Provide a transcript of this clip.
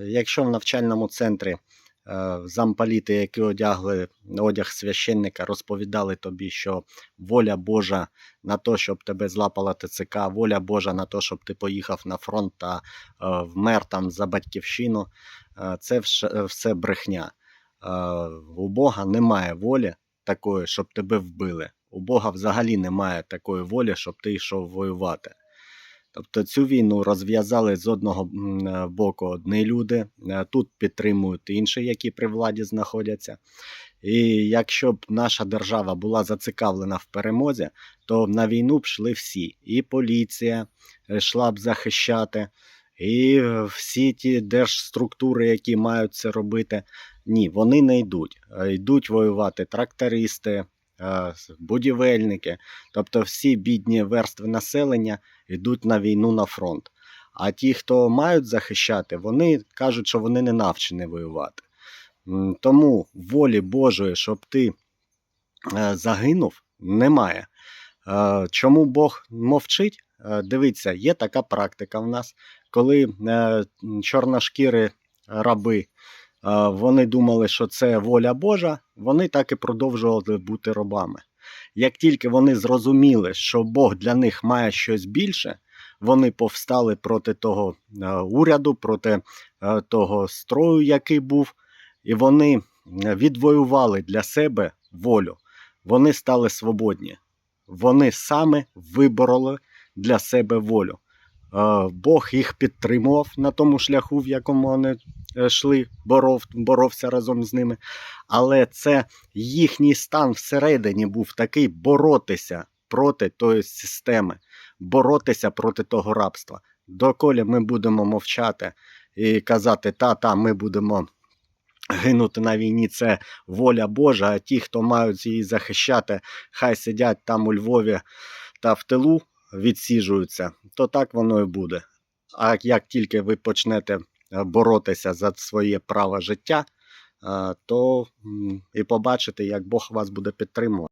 Якщо в навчальному центрі е, замполіти, які одягли одяг священника, розповідали тобі, що воля Божа на те, щоб тебе злапала ТЦК, воля Божа на те, щоб ти поїхав на фронт та е, вмер там за батьківщину, е, це все брехня. У Бога немає волі такої, щоб тебе вбили. У Бога взагалі немає такої волі, щоб ти йшов воювати. Тобто цю війну розв'язали з одного е, боку одні люди, е, тут підтримують інші, які при владі знаходяться. І якщо б наша держава була зацікавлена в перемозі, то на війну б йшли всі. І поліція е, йшла б захищати, і всі ті держструктури, які мають це робити. Ні, вони не йдуть. Йдуть воювати трактористи, будівельники, тобто всі бідні верстви населення йдуть на війну на фронт. А ті, хто мають захищати, вони кажуть, що вони не навчені воювати. Тому волі Божої, щоб ти е, загинув, немає. Е, Чому Бог мовчить? Е, Дивіться, є така практика в нас, коли е, чорношкіри раби. е, Вони думали, що це воля Божа, вони так і продовжували бути рабами. Як тільки вони зрозуміли, що Бог для них має щось більше, вони повстали проти того е, уряду, проти е, того строю, який був, і вони е, відвоювали для себе волю. Вони стали свободні. Вони саме вибороли для себе волю. Бог їх підтримував на тому шляху, в якому вони йшли, боров, боровся разом з ними. Але це їхній стан всередині був такий боротися проти тої системи, боротися проти того рабства. Доколи ми будемо мовчати і казати, та, та, ми будемо гинути на війні, це воля Божа, а ті, хто мають її захищати, хай сидять там у Львові та в тилу відсіжуються, то так воно і буде. А як тільки ви почнете е, боротися за своє право життя, е, то і побачите, як Бог вас буде підтримувати.